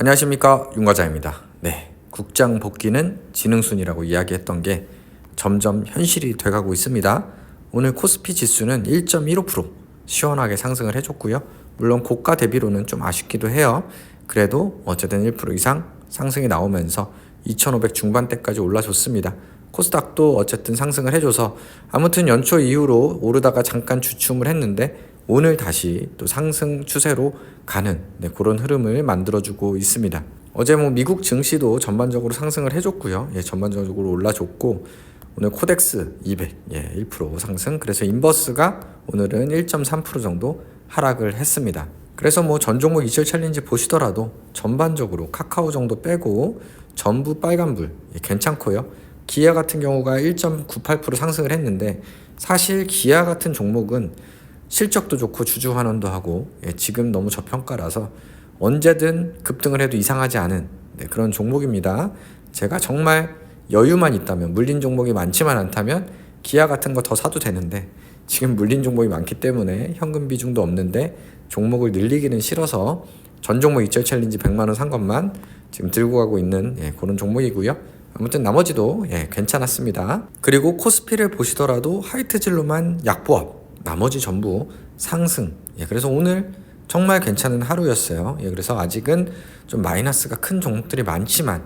안녕하십니까 윤과자입니다. 네, 국장 복귀는 지능순이라고 이야기했던 게 점점 현실이 돼가고 있습니다. 오늘 코스피 지수는 1.15% 시원하게 상승을 해줬고요. 물론 고가 대비로는 좀 아쉽기도 해요. 그래도 어쨌든 1% 이상 상승이 나오면서 2,500 중반대까지 올라줬습니다. 코스닥도 어쨌든 상승을 해줘서 아무튼 연초 이후로 오르다가 잠깐 주춤을 했는데 오늘 다시 또 상승 추세로 가는 네, 그런 흐름을 만들어주고 있습니다. 어제 뭐 미국 증시도 전반적으로 상승을 해줬고요. 예, 전반적으로 올라줬고 오늘 코덱스 200 예, 1% 상승. 그래서 인버스가 오늘은 1.3% 정도 하락을 했습니다. 그래서 뭐 전 종목 이철 챌린지 보시더라도 전반적으로 카카오 정도 빼고 전부 빨간불 예, 괜찮고요. 기아 같은 경우가 1.98% 상승을 했는데 사실 기아 같은 종목은 실적도 좋고 주주 환원도 하고 예, 지금 너무 저평가라서 언제든 급등을 해도 이상하지 않은 네, 그런 종목입니다. 제가 정말 여유만 있다면 물린 종목이 많지만 않다면 기아 같은 거 더 사도 되는데 지금 물린 종목이 많기 때문에 현금 비중도 없는데 종목을 늘리기는 싫어서 전 종목 이철 챌린지 100만 원 산 것만 지금 들고 가고 있는 예, 그런 종목이고요. 아무튼 나머지도 예, 괜찮았습니다. 그리고 코스피를 보시더라도 하이트질로만 약보합 나머지 전부 상승. 예, 그래서 오늘 정말 괜찮은 하루였어요. 예, 그래서 아직은 좀 마이너스가 큰 종목들이 많지만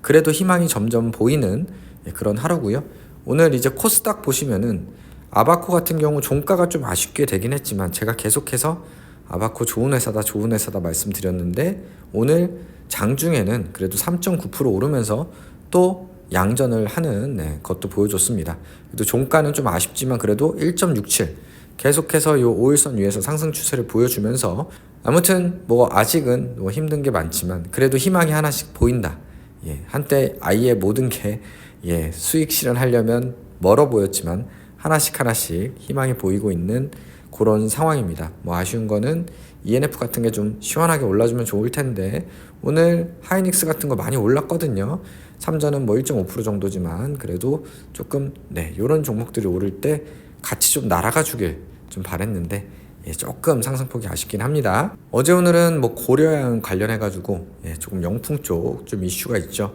그래도 희망이 점점 보이는 예, 그런 하루고요. 오늘 이제 코스닥 보시면은 아바코 같은 경우 종가가 좀 아쉽게 되긴 했지만 제가 계속해서 아바코 좋은 회사다 좋은 회사다 말씀드렸는데 오늘 장중에는 그래도 3.9% 오르면서 또 양전을 하는 네, 것도 보여줬습니다. 그래도 종가는 좀 아쉽지만 그래도 1.67 계속해서 요 5일선 위에서 상승 추세를 보여주면서 아무튼 뭐 아직은 뭐 힘든 게 많지만 그래도 희망이 하나씩 보인다. 예, 한때 아예 모든 게 예, 수익 실현하려면 멀어 보였지만 하나씩 하나씩 희망이 보이고 있는 그런 상황입니다. 뭐 아쉬운 거는 ENF 같은 게 좀 시원하게 올라주면 좋을 텐데 오늘 하이닉스 같은 거 많이 올랐거든요. 삼전은 뭐 1.5% 정도지만 그래도 조금 네 이런 종목들이 오를 때 같이 좀 날아가 주길 좀 바랬는데 예, 조금 상승폭이 아쉽긴 합니다. 어제 오늘은 뭐 고려양 관련해 가지고 예, 조금 영풍 쪽 좀 이슈가 있죠.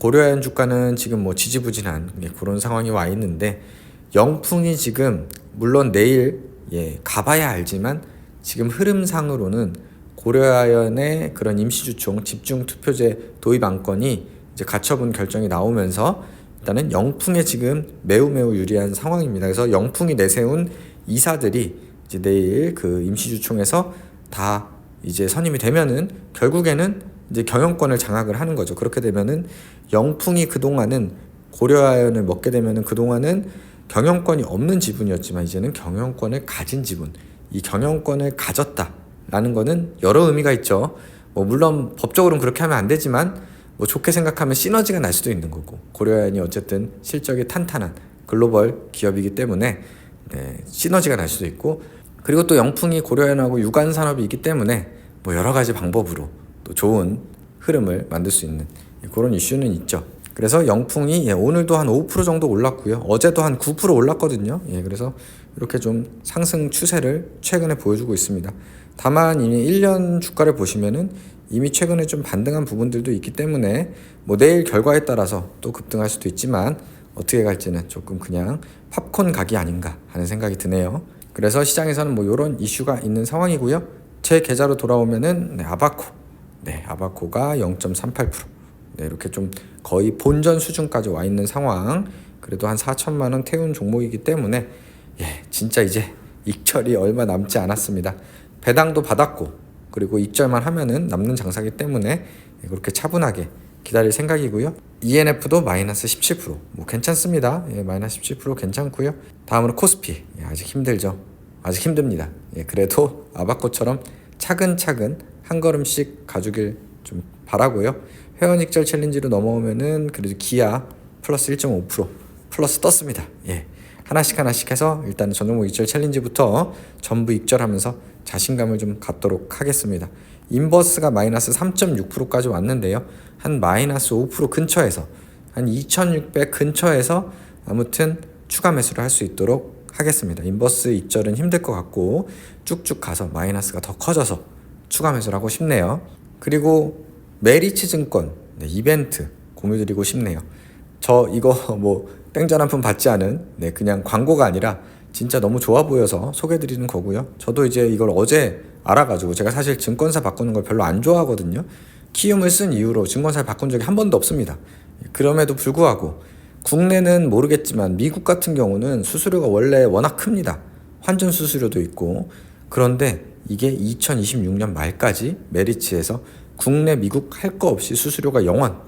고려양 주가는 지금 뭐 지지부진한 예, 그런 상황이 와 있는데 영풍이 지금 물론 내일 예, 가봐야 알지만 지금 흐름상으로는 고려아연의 그런 임시주총 집중 투표제 도입 안건이 이제 가처분 결정이 나오면서 일단은 영풍에 지금 매우 매우 유리한 상황입니다. 그래서 영풍이 내세운 이사들이 이제 내일 그 임시주총에서 다 이제 선임이 되면은 결국에는 이제 경영권을 장악을 하는 거죠. 그렇게 되면은 영풍이 그동안은 고려아연을 먹게 되면은 그동안은 경영권이 없는 지분이었지만 이제는 경영권을 가진 지분, 이 경영권을 가졌다라는 거는 여러 의미가 있죠. 뭐 물론 법적으로는 그렇게 하면 안 되지만 뭐 좋게 생각하면 시너지가 날 수도 있는 거고 고려아연이 어쨌든 실적이 탄탄한 글로벌 기업이기 때문에 네, 시너지가 날 수도 있고 그리고 또 영풍이 고려아연하고 유관 산업이 있기 때문에 뭐 여러 가지 방법으로 또 좋은 흐름을 만들 수 있는 그런 이슈는 있죠. 그래서 영풍이 예, 오늘도 한 5% 정도 올랐고요. 어제도 한 9% 올랐거든요. 예, 그래서 이렇게 좀 상승 추세를 최근에 보여주고 있습니다. 다만 이미 1년 주가를 보시면은 이미 최근에 좀 반등한 부분들도 있기 때문에 뭐 내일 결과에 따라서 또 급등할 수도 있지만 어떻게 갈지는 조금 그냥 팝콘 각이 아닌가 하는 생각이 드네요. 그래서 시장에서는 뭐 이런 이슈가 있는 상황이고요. 제 계좌로 돌아오면은 네, 아바코, 네 아바코가 0.38%, 네 이렇게 좀 거의 본전 수준까지 와 있는 상황. 그래도 한 4천만 원 태운 종목이기 때문에 예 진짜 이제 익절이 얼마 남지 않았습니다. 배당도 받았고 그리고 익절만 하면은 남는 장사기 때문에 그렇게 차분하게 기다릴 생각이고요. ENF도 마이너스 17%뭐 괜찮습니다. 예, 마이너스 17% 괜찮고요. 다음으로 코스피 예, 아직 힘들죠. 아직 힘듭니다. 예, 그래도 아바코처럼 차근차근 한 걸음씩 가주길 좀 바라고요. 회원 익절 챌린지로 넘어오면은 그래도 기아 플러스 1.5% 플러스 떴습니다. 예. 하나씩 하나씩 해서 일단 전종목 익절 챌린지부터 전부 익절하면서 자신감을 좀 갖도록 하겠습니다. 인버스가 마이너스 3.6%까지 왔는데요. 한 마이너스 5% 근처에서 한 2600 근처에서 아무튼 추가 매수를 할 수 있도록 하겠습니다. 인버스 익절은 힘들 것 같고 쭉쭉 가서 마이너스가 더 커져서 추가 매수를 하고 싶네요. 그리고 메리츠 증권 네, 이벤트 공유드리고 싶네요. 저 이거 뭐 땡전 한 푼 받지 않은 네, 그냥 광고가 아니라 진짜 너무 좋아 보여서 소개드리는 거고요. 저도 이제 이걸 어제 알아가지고 제가 사실 증권사 바꾸는 걸 별로 안 좋아하거든요. 키움을 쓴 이후로 증권사를 바꾼 적이 한 번도 없습니다. 그럼에도 불구하고 국내는 모르겠지만 미국 같은 경우는 수수료가 원래 워낙 큽니다. 환전 수수료도 있고 그런데 이게 2026년 말까지 메리츠에서 국내 미국 할 거 없이 수수료가 0원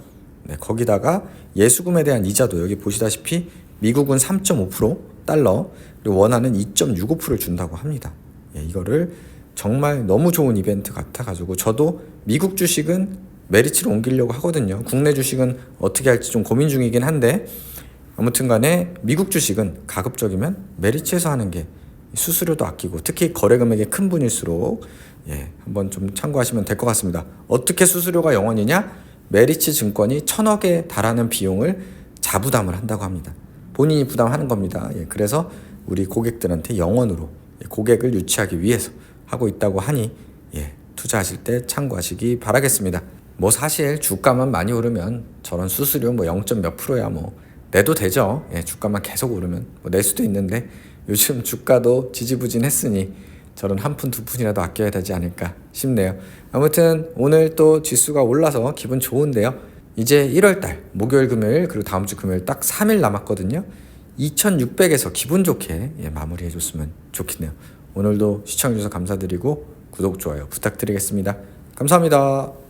네, 거기다가 예수금에 대한 이자도 여기 보시다시피 미국은 3.5% 달러 그리고 원화는 2.65%를 준다고 합니다. 예, 이거를 정말 너무 좋은 이벤트 같아가지고 저도 미국 주식은 메리츠로 옮기려고 하거든요. 국내 주식은 어떻게 할지 좀 고민 중이긴 한데 아무튼간에 미국 주식은 가급적이면 메리츠에서 하는 게 수수료도 아끼고 특히 거래 금액이 큰 분일수록 예, 한번 좀 참고하시면 될 것 같습니다. 어떻게 수수료가 0원이냐? 메리츠 증권이 천억에 달하는 비용을 자부담을 한다고 합니다. 본인이 부담하는 겁니다. 예, 그래서 우리 고객들한테 0원으로 고객을 유치하기 위해서 하고 있다고 하니 예, 투자하실 때 참고하시기 바라겠습니다. 뭐 사실 주가만 많이 오르면 저런 수수료 뭐 0. 몇 프로야 뭐 내도 되죠. 예, 주가만 계속 오르면 뭐 낼 수도 있는데 요즘 주가도 지지부진했으니 저런 한푼 두 푼이라도 아껴야 되지 않을까 싶네요. 아무튼 오늘 또 지수가 올라서 기분 좋은데요. 이제 1월달 목요일 금요일 그리고 다음 주 금요일 딱 3일 남았거든요. 2600에서 기분 좋게 예, 마무리해줬으면 좋겠네요. 오늘도 시청해주셔서 감사드리고 구독 좋아요 부탁드리겠습니다. 감사합니다.